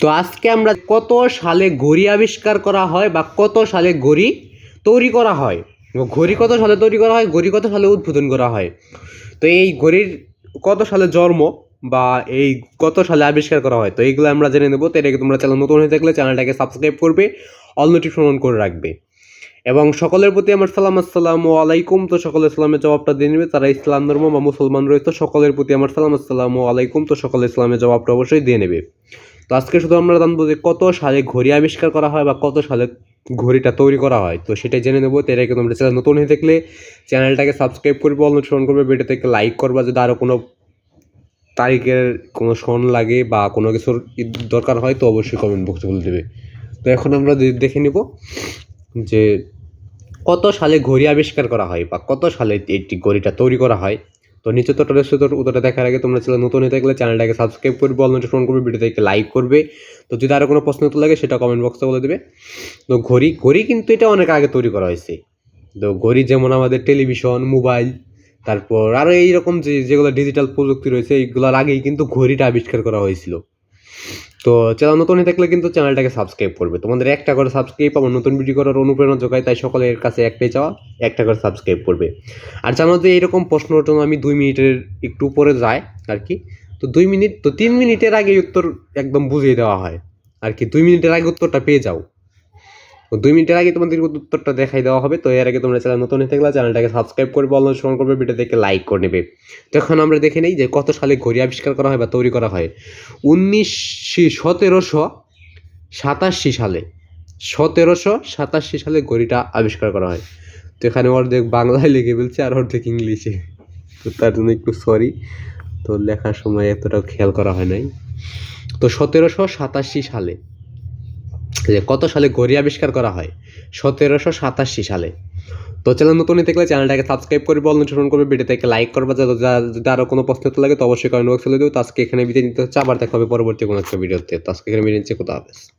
তো আজকে আমরা কত সালে ঘড়ি আবিষ্কার করা হয় বা কত সালে ঘড়ি তৈরি করা হয়? ঘড়ি কত সালে তৈরি করা হয়? ঘড়ি কত সালে উদ্বোধন করা হয়? তো এই ঘড়ির কত সালে জন্ম বা এই কত সালে আবিষ্কার করা হয়? তো এইগুলো আমরা জেনে নেব। তো এটাকে তোমরা চ্যানেল নতুন হয়ে থাকলে চ্যানেলটাকে সাবস্ক্রাইব করবে, অল নোটিফিকেশন করে রাখবে। এবং সকলের প্রতি আমার সালাম, আসসালামু আলাইকুম। তো সকলের সালামের জবাবটা দিয়ে নেবে। তারা ইসলাম ধর্ম বা মুসলমান রয়েছে সকলের প্রতি আমার সালাম, আসসালামু আলাইকুম। তো সকলের ইসলামের জবাবটা অবশ্যই দিয়ে নেবে। তো আজকে শুধু আমরা জানব যে কত সালে ঘড়ি আবিষ্কার করা হয় বা কত সালে ঘড়িটা তৈরি করা হয়। তো সেটাই জেনে নেব। তো এটাকে তোমরা চ্যানেল নতুন হয়ে থাকলে চ্যানেলটাকে সাবস্ক্রাইব করবে নোটিফিকেশন করবে ভিডিওটাকে লাইক করবা, যদি আরও কোনো তারিখের কোনো সন লাগে বা কোনো কিছুর দরকার হয়, তো অবশ্যই কমেন্ট বক্সে বলে দেবে। তো এখন আমরা দেখে নিব যে কত সালে ঘড়ি আবিষ্কার করা হয় বা কত সালে এটি ঘড়িটা তৈরি করা হয়। তো নিচে তো উত্তর উত্তরটা দেখার আগে তোমরা ছিল নতুন হয়ে থাকলে চ্যানেলটাকে সাবস্ক্রাইব করবে অল নোটিফিকেশন করবে ভিডিওটাকে লাইক করবে। তো যদি আরও কোনো প্রশ্ন লাগে, সেটা কমেন্ট বক্সে বলে দেবে। তো ঘড়ি ঘড়ি কিন্তু এটা অনেক আগে তৈরি করা হয়েছে। তো ঘড়ি যেমন আমাদের টেলিভিশন মোবাইল তারপর আরও এইরকম যে, যেগুলো ডিজিটাল প্রযুক্তি রয়েছে, এইগুলোর আগেই কিন্তু ঘড়িটা আবিষ্কার করা হয়েছিল। তো চ্যানেল নতুন থাকলে কিন্তু চ্যানেলটাকে সাবস্ক্রাইব করবে। তোমাদের একটা করে সাবস্ক্রাইব আমার নতুন ভিডিও করার অনুপ্রেরণা যোগায়, তাই সকলের কাছে একটাই চাওয়া একটা করে সাবস্ক্রাইব করবে। আর জানো যে এরকম প্রশ্নের জন্য আমি দুই মিনিটের একটু উপরে যাই আর কি। তো দুই মিনিট, তো তিন মিনিটের আগে উত্তর একদম বুঝিয়ে দেওয়া হয়। আর কি, দুই মিনিটের আগে উত্তরটা পেয়ে যাও। দুই মিনিটের আগে তোমাদের উত্তরটা দেখাই দেওয়া হবে। তো এর আগে তোমরা চ্যানেল নতুন হয়ে থাকলে চ্যানেলটাকে সাবস্ক্রাইব করবে অনুসরণ করবে ভিডিও দেখে লাইক করে নেবে। তো এখন আমরা দেখে নেই যে কত সালে ঘড়ি আবিষ্কার করা হয় বা তৈরি করা হয়। উনিশ সতেরোশো সাতাশি সালে, সতেরোশো সাতাশি সালে ঘড়িটা আবিষ্কার করা হয়। তো এখানে অর্ধেক বাংলায় লিখে ফেলছে আর অর্ধেক ইংলিশে। তো তার জন্য একটু সরি তো লেখার সময় এতটাও খেয়াল করা হয় নাই। তো সতেরোশো সাতাশি সালে যে, কত সালে ঘড়ি আবিষ্কার করা হয়? সতেরোশো সাতাশি সালে। তো চ্যানেল নতুন এতে থাকলে চ্যানেলটাকে সাবস্ক্রাইব করে বল অনুসরণ করবে ভিডিওটাকে লাইক করবে যা- যা- যদি আরও কোনো প্রশ্ন লাগে, তো অবশ্যই কমেন্ট বক্সে দেবো তো আজকে এখানে বিদায় নিতে হচ্ছে, আবার দেখা হবে পরবর্তী কোনো একটা ভিডিওতে তো। আজকে এখানে বিদায় নিচ্ছে কোথাও হবে